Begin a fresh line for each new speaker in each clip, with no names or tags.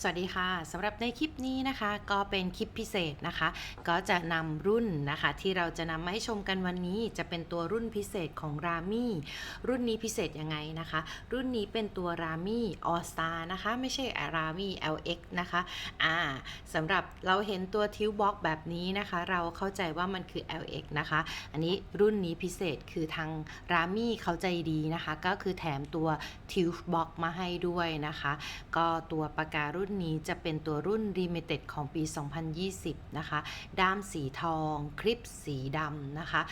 สวัสดีค่ะสำหรับในคลิปนี้นะคะก็เป็นคลิปพิเศษนะคะ ก็จะนำรุ่นนะคะที่เราจะนำมาให้ชมกันวันนี้จะเป็นตัวรุ่นพิเศษของรามี่รุ่นนี้พิเศษยังไงนะคะ รุ่นนี้เป็นตัวรามี่ออสตานะคะไม่ใช่รามี่ LX นะคะอ่าสำหรับเราเห็นตัวทิวบ็อกแบบนี้นะคะ เราเข้าใจว่ามันคือ LX นะคะ อันนี้รุ่นนี้พิเศษคือทางรามี่เขาใจดีนะคะ ก็คือแถมตัวทิวบ็อกมาให้ด้วยนะคะ ก็ตัวปากการุ่นนี้จะเป็นตัวรุ่น Limited ของปี 2020 นะคะ ด้ามสีทอง คลิปสีดำนะคะ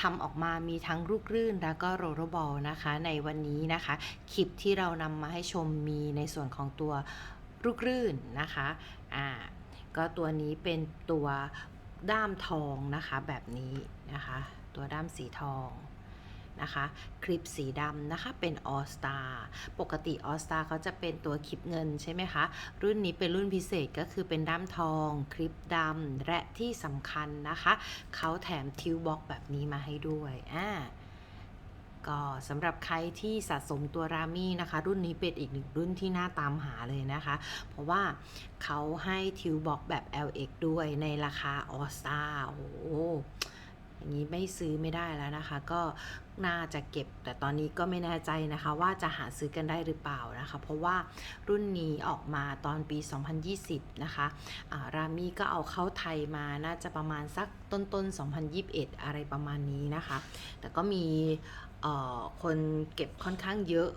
ทำออกมามีทั้งลูกรื่นแล้วก็โรลเลอร์บอลนะคะ ในวันนี้นะคะ คลิปที่เรานำมาให้ชมมีในส่วนของตัวลูกรื่นนะคะอ่าก็ตัวนี้เป็นตัวด้ามทองนะคะแบบนี้นะคะ ตัวด้ามสีทอง นะคะ คลิปสีดำนะคะ เป็น All Star ปกติ All Star เขาจะเป็นตัวคลิปเงินใช่ไหมคะ รุ่นนี้เป็นรุ่นพิเศษก็คือเป็นด้ามทอง คลิปดำและที่สำคัญนะคะ เขาแถมทิวบ็อกแบบนี้มาให้ด้วยอ่าก็สำหรับใครที่สะสมตัวรามี่นะคะ รุ่นนี้เป็นอีกหนึ่งรุ่นที่น่าตามหาเลยนะคะ เพราะว่าเขาให้ทิวบ็อกแบบ LX ด้วยในราคา All Star โอ้ อย่างนี้ไม่ซื้อไม่ได้แล้วนะคะ ก็น่าจะเก็บ แต่ตอนนี้ก็ไม่แน่ใจนะคะว่าจะหาซื้อกันได้หรือเปล่านะคะ เพราะว่ารุ่นนี้ออกมาตอนปี 2020 นะคะะรามี่ก็เอาเข้าไทยมาน่าจะประมาณสักต้นต้นๆ2021 อะไรประมาณนี้นะคะ แต่ก็มีคนเก็บค่อนข้างเยอะ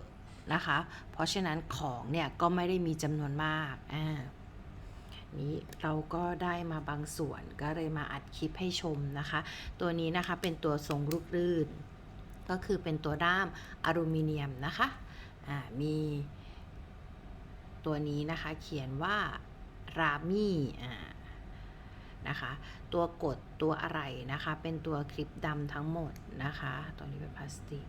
นะคะ เพราะฉะนั้นของเนี่ยก็ไม่ได้มีจำนวนมากอ่า นี้เราก็ได้มาบางส่วนก็เลยมาอัดคลิปให้ชมนะคะ ตัวนี้นะคะเป็นตัวทรงลูกลื่น ก็คือเป็นตัวด้ามอลูมิเนียมนะคะมีตัวนี้นะคะเขียนว่ารามี่นะคะตัวกดตัวอะไรนะคะเป็นตัวคลิปดำทั้งหมดนะคะตัวนี้เป็นพลาสติก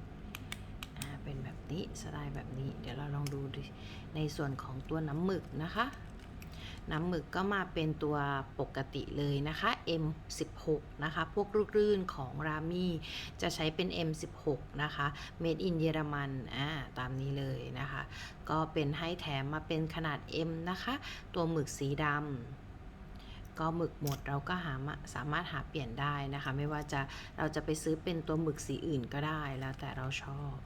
เป็นแบบนี้สไตล์แบบนี้ เดี๋ยวเราลองดูในส่วนของตัวน้ำหมึกนะคะ น้ำหมึกก็มาเป็นตัวปกติเลยนะคะ M16 นะคะ พวกลูกรื่นของรามี่จะใช้เป็น M16 นะคะ Made in เยอรมันอ่าตามนี้เลยนะคะ ก็เป็นให้แถมมาเป็นขนาด M นะคะ ตัวหมึกสีดำก็หมึกหมดเราก็หามาสามารถหาเปลี่ยนได้นะคะ ไม่ว่าจะเราจะไปซื้อเป็นตัวหมึกสีอื่นก็ได้แล้วแต่เราชอบ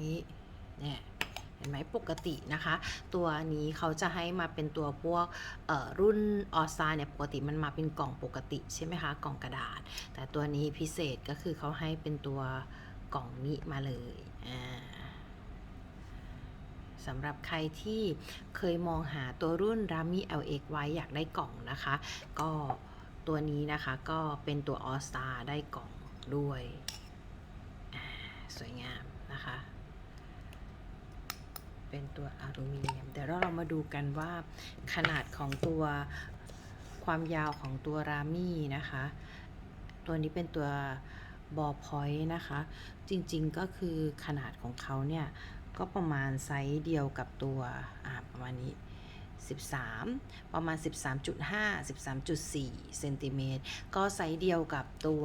นี้ เนี่ยเห็นไหมปกตินะคะ ตัวนี้เขาจะให้มาเป็นตัวพวกรุ่นออสตาเนี่ยปกติมันมาเป็นกล่องปกติใช่ไหมคะกล่องกระดาษ แต่ตัวนี้พิเศษก็คือเขาให้เป็นตัวกล่องนี้มาเลยอ่าสำหรับใครที่เคยมองหาตัวรุ่น Rami LX ไว้อยากได้กล่องนะคะ ก็ตัวนี้นะคะก็เป็นตัว All Star ได้กล่องด้วย สวยงาม เป็นตัวอลูมิเนียม เดี๋ยวเรามาดูกันว่าขนาดของตัวความยาวของตัวรามี่นะคะ ตัวนี้เป็นตัวบอพอยต์นะคะ จริงๆก็คือขนาดของเขาเนี่ยก็ประมาณไซส์เดียวกับตัวประมาณนี้ 13 ประมาณ 13.5 13.4เซนติเมตรก็ไซส์เดียวกับตัว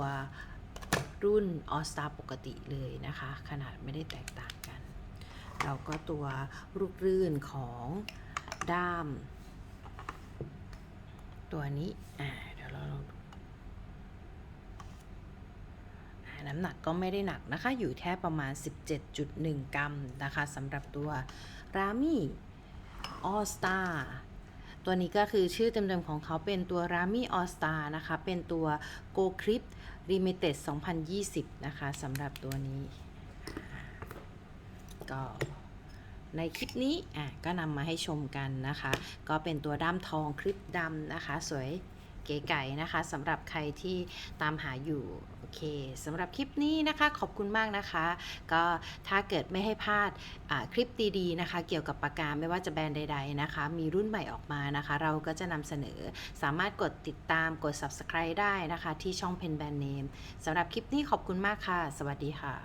รุ่นออสตาปกติเลยนะคะ ขนาดไม่ได้แตกต่างกัน เราก็ตัวลูกรื่นของด้าม ตัวนี้อ่าเดี๋ยวเราลองดูน้ำหนักก็ไม่ได้หนักนะคะ อยู่แค่ประมาณ 17.1 กรัมนะคะสำหรับตัวรามี่ออสตาตัวนี้ก็คือชื่อเต็มๆของเขาเป็นตัวรามี่ออสตานะคะ เป็นตัว Go Clip Limited 2020 นะคะสำหรับตัวนี้ ก็ ในคลิปนี้อะก็นำมาให้ชมกันนะคะ ก็เป็นตัวด้ามทองคลิปดำนะคะ สวยเก๋ไก่นะคะสำหรับใครที่ตามหาอยู่โอเคสำหรับคลิปนี้นะคะขอบคุณมากนะคะ ก็ถ้าเกิดไม่ให้พลาดคลิปดีๆนะคะ เกี่ยวกับปากกาไม่ว่าจะแบรนด์ใด ๆนะคะ มีรุ่นใหม่ออกมานะคะ เราก็จะนำเสนอสามารถกดติดตามกด subscribe ได้นะคะ ที่ช่อง Pen Brand Name สำหรับคลิปนี้ขอบคุณมากค่ะ สวัสดีค่ะ